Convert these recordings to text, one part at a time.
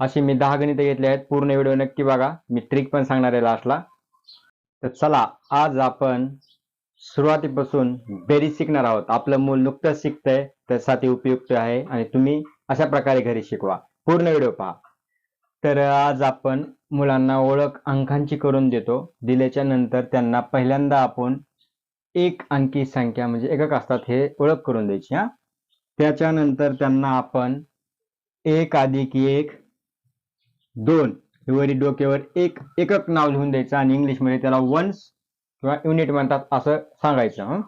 अशी मी दहा गणितं घेतली आहेत. पूर्ण व्हिडिओ नक्की बघा. मी ट्रिक पण सांगणार आहे लास्टला तर चला आज आपण सुरुवातीपासून बेरीज शिकणार आहोत. आपलं मूल नुकतंच शिकतंय त्यासाठी उपयुक्त आहे आणि तुम्ही अशा प्रकारे घरी शिकवा. पूर्ण व्हिडिओ पहा. तर आज आपण मुलांना ओळख अंकांची करून देतो. दिल्याच्या नंतर त्यांना पहिल्यांदा आपण एक अंकी संख्या म्हणजे एकक असतात हे ओळख करून द्यायची हा. त्याच्यानंतर त्यांना आपण एक अधिक एक दोन. हे वरी डोक्यावर एक एकक नाव लिहून द्यायचं आणि इंग्लिशमध्ये त्याला वन्स किंवा युनिट म्हणतात असं सांगायचं हं.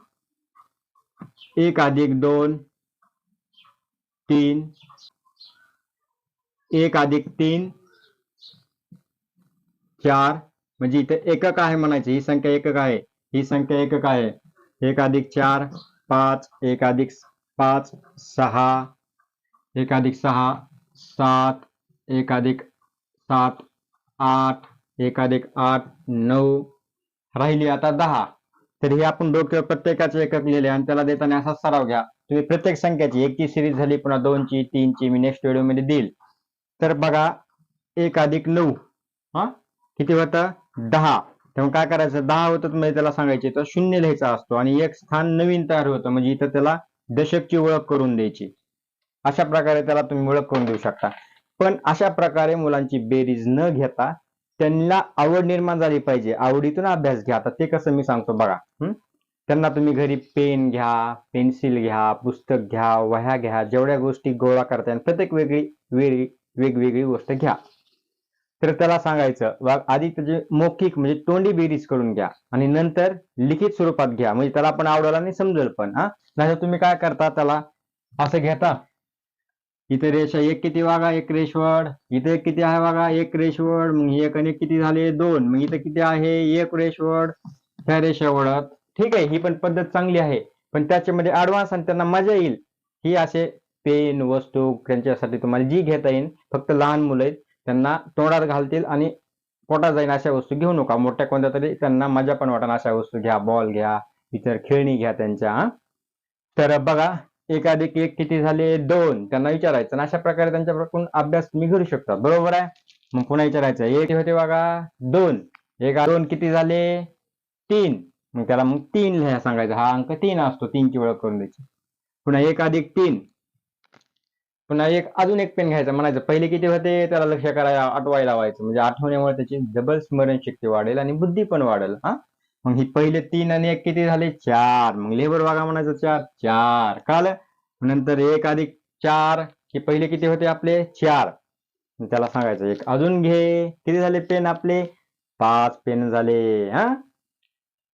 एक अधिक दोन तीन. एक अधिक तीन चार. म्हणजे इथे एकक आहे म्हणायचं ही संख्या एकक आहे ही संख्या एकक आहे. एक अधिक चार पाच. एक अधिक पाच सहा. एक अधिक सहा सात. एक अधिक सात आठ एकाधिक आठ नऊ राहिली आता दहा. तर हे आपण डोक्यावर प्रत्येकाचे एकक लिहिले आणि त्याला देताना असा सराव घ्या. तुम्ही प्रत्येक संख्याची एकची सिरीज झाली पुन्हा दोनची तीनची मी नेक्स्ट व्हिडिओमध्ये देईल. तर बघा एक अधिक नऊ. हा? किती होतं? दहा. तेव्हा काय करायचं? दहा होतं म्हणजे त्याला सांगायचे तर शून्य लिहायचा असतो आणि एक स्थान नवीन तयार होतं. म्हणजे इथं त्याला दशकची ओळख करून द्यायची. अशा प्रकारे त्याला तुम्ही ओळख करून देऊ शकता. पण अशा प्रकारे मुलांची बेरीज न घेता त्यांना आवड निर्माण झाली पाहिजे. आवडीतून अभ्यास घ्या. आता ते कसं मी सांगतो बघा. त्यांना तुम्ही घरी पेन घ्या पेन्सिल घ्या पुस्तक घ्या वह्या घ्या जेवढ्या गोष्टी गोळा करता येईल प्रत्येक वेगळी वेगळी वेगवेगळी गोष्ट घ्या. तर त्याला सांगायचं आधी त्याची मौखिक म्हणजे तोंडी बेरीज करून घ्या आणि नंतर लिखित स्वरूपात घ्या. म्हणजे त्याला पण आवडायला नाही समजेल पण हा? नाही तुम्ही काय करता त्याला? असं घेता. इथे रेषा एक किती वागा एक रेषवड इथे किती आहे वागा एक रेषवड मग एक आणि किती झाले? दोन. मग इथे किती आहे? एक रेषवड त्या रेषावडत ठीक आहे. ही पण पद्धत चांगली आहे. पण त्याच्यामध्ये ऍडव्हान्स आणि त्यांना मजा येईल. ही असे पेन वस्तू त्यांच्यासाठी तुम्हाला जी घेता येईल. फक्त लहान मुलं आहेत. त्यांना तोंडात घालतील आणि पोटात जाईल अशा वस्तू घेऊ नका. मोठ्या कोणत्या तरी त्यांना मजा पण वाटेल. अशा वस्तू घ्या बॉल घ्या इतर खेळणी घ्या त्यांच्या हा? तर बघा एक अधिक एक किती झाले? दोन. त्यांना विचारायचं. आणि अशा प्रकारे त्यांच्याकडून अभ्यास तुम्ही करू शकता. बरोबर आहे? मग पुन्हा विचारायचं. एक होते बघा? दोन. एक दोन किती झाले? तीन. मग त्याला मग तीन लिहा सांगायचं. हा अंक तीन असतो. तीनची ओळख करून द्यायची. पुन्हा एक अधिक तीन. पुन्हा एक अजून एक पेन घ्यायचं. म्हणायचं पहिले किती होते? त्याला लक्ष करायला आठवायला लावायचं. म्हणजे आठवण्यामुळे त्याची डबल स्मरणशक्ती वाढेल आणि बुद्धी पण वाढेल. हा? मग ही पहिले तीन आणि एक किती झाले? चार. मग लेबर बघा म्हणायचं चार. चार. काल? नंतर एक अधिक चार. हे पहिले किती होते आपले? चार. मग त्याला सांगायचं एक अजून घे. किती झाले पेन आपले? पाच पेन झाले. हा?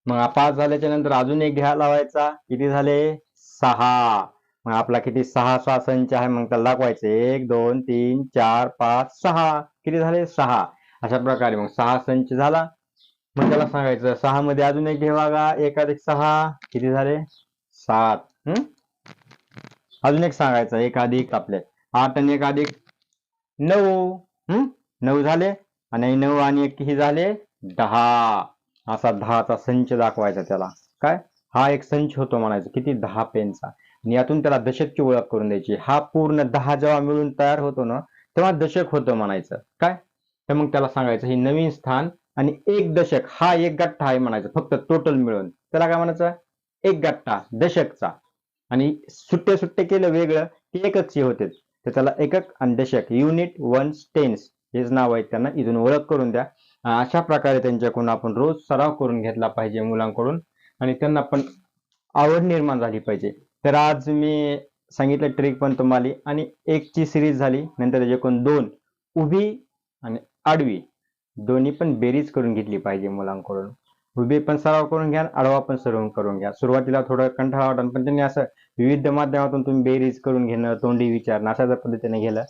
मग पाच झाल्याच्यानंतर अजून एक घ्या लावायचा. किती झाले? सहा. मग आपला किती? सहा सहा संच आहे. मग त्याला दाखवायचे एक दोन तीन चार पाच सहा. किती झाले? सहा. अशा प्रकारे मग सहा संच झाला. मग त्याला सांगायचं सहा मध्ये अजून एक घे बघा. एक अधिक सहा. किती झाले? सात. हम्म अजून एक सांगायचं एक अधिक आपले. आठ आणि एक अधिक नऊ. हम्म नऊ झाले. आणि नऊ आणि एक किती झाले? दहा. असा दहाचा संच दाखवायचा त्याला. काय? हा एक संच होतो म्हणायचं. किती? दहा पेनचा. आणि यातून त्याला दशकची ओळख करून द्यायची. हा पूर्ण दहा जेव्हा मिळून तयार होतो ना तेव्हा दशक होतं म्हणायचं. काय? तर मग त्याला सांगायचं हे नवीन स्थान आणि एक दशक हा एक गठ्ठा आहे म्हणायचं. फक्त टोटल मिळून. त्याला काय म्हणायचं? एक गठ्ठा दशकचा. आणि सुट्टे सुट्टे केलं वेगळं की एकच होते. तर त्याला एकक आणि दशक युनिट वन स्टेन्स हेच नाव आहे त्यांना. इथून ओळख करून द्या. अशा प्रकारे त्यांच्याकडून आपण रोज सराव करून घेतला पाहिजे मुलांकडून. आणि त्यांना पण आवड निर्माण झाली पाहिजे. तर आज मी सांगितलं ट्रिक पण तुम्हाला. आणि एकची सिरीज झाली. नंतर त्याच्याकडून दोन उभी आणि आडवी. दोन्ही पण बेरीज करून घेतली पाहिजे मुलांकडून. उभे पण सराव करून घ्या आडवा पण सराव करून घ्या. सुरुवातीला थोडं कंठाळा वाटण पण त्यांनी असं विविध माध्यमातून तुम्ही बेरीज करून घेणं तोंडी विचारणं अशा जर पद्धतीने गेलं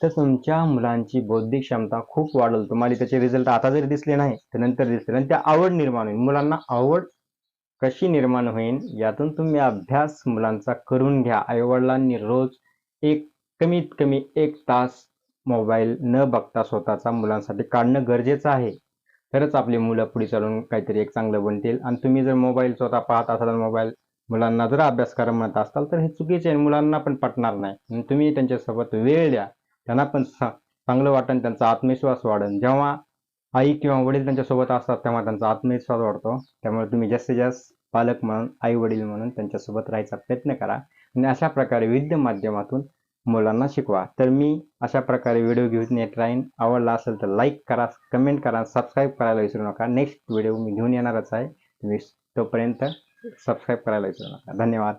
तर तुमच्या मुलांची बौद्धिक क्षमता खूप वाढेल. तुम्हाला त्याचे रिझल्ट आता जरी दिसले नाही तर नंतर दिसले आणि त्या आवड निर्माण होईल. मुलांना आवड कशी निर्माण होईल यातून तुम्ही अभ्यास मुलांचा करून घ्या. आईवडिलांनी रोज एक कमीत कमी एक तास मोबाईल न बघता स्वतःचा मुलांसाठी काढणं गरजेचं आहे. तरच आपली मुलं पुढे चालून काहीतरी एक चांगलं बनतील. आणि तुम्ही जर मोबाईल स्वतः पाहत असाल मोबाईल मुलांना जर अभ्यास करा म्हणत असाल तर हे चुकीचे आहे. मुलांना पण पटणार नाही. तुम्ही त्यांच्यासोबत वेळ द्या. त्यांना पण चांगलं वाटण त्यांचा आत्मविश्वास वाढेल जेव्हा आई किंवा वडील त्यांच्यासोबत असतात तेव्हा त्यांचा आत्मविश्वास वाढतो. त्यामुळे तुम्ही जास्तीत जास्त पालक म्हणून आई वडील म्हणून त्यांच्यासोबत राहायचा प्रयत्न करा. आणि अशा प्रकारे विविध माध्यमातून मुलांना शिकवा. तर मी अशा प्रकारे व्हिडिओ घेऊन येत राहीन. आवडला असेल तर लाईक करा कमेंट करा सबस्क्राईब करायला विसरू नका. नेक्स्ट व्हिडिओ मी घेऊन येणारच आहे. तुम्ही तोपर्यंत सबस्क्राईब करायला विसरू नका. धन्यवाद.